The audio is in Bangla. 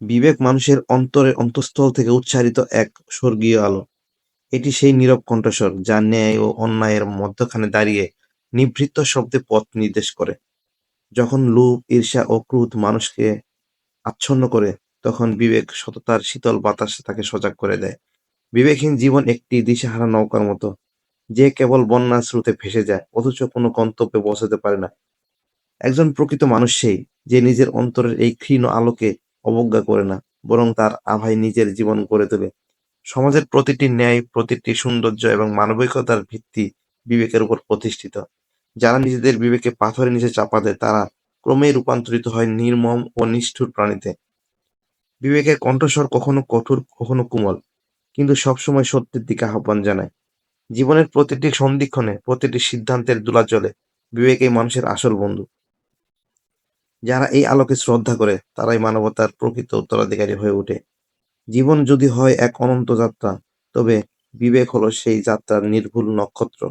বিবেক মানুষের অন্তরের অন্তঃস্থল থেকে উচ্চারিত এক স্বর্গীয় আলো। এটি সেই নীরব কণ্ঠস্বর যা ন্যায় ও অন্যায়ের মধ্যখানে দাঁড়িয়ে নিভৃত শব্দে পথ নির্দেশ করে। যখন লোভ, ঈর্ষা ও ক্রোধ মানুষকে আচ্ছন্ন করে, তখন বিবেক সততার শীতল বাতাস তাকে সজাগ করে দেয়। বিবেকহীন জীবন একটি দিশেহারা নৌকার মতো, যে কেবল বন্যার স্রোতে ভেসে যায়, অথচ কোনো গন্তব্যে পৌঁছাতে পারে না। একজন প্রকৃত মানুষ সেই, যে নিজের অন্তরের এই ক্ষীণ আলোকে অবজ্ঞা করে না, বরং তার আভায় নিজের জীবন গড়ে তোলে। সমাজের প্রতিটি ন্যায়, প্রতিটি সৌন্দর্য এবং মানবিকতার ভিত্তি বিবেকের উপর প্রতিষ্ঠিত। যারা নিজেদের বিবেকে পাথরের নিচে চাপা দেয়, তারা ক্রমেই রূপান্তরিত হয় নির্মম ও নিষ্ঠুর প্রাণীতে। বিবেকের কণ্ঠস্বর কখনো কঠোর, কখনো কোমল, কিন্তু সবসময় সত্যের দিকে আহ্বান জানায়। জীবনের প্রতিটি সন্ধিক্ষণে, প্রতিটি সিদ্ধান্তের দোলাচলে বিবেকই মানুষের আসল বন্ধু। যারা এই আলোকে শ্রদ্ধা করে, তারাই মানবতার প্রকৃত উত্তরাধিকারী হয়ে ওঠে। জীবন যদি হয় এক অনন্ত যাত্রা, তবে বিবেক হলো সেই যাত্রার নির্ভুল নক্ষত্র।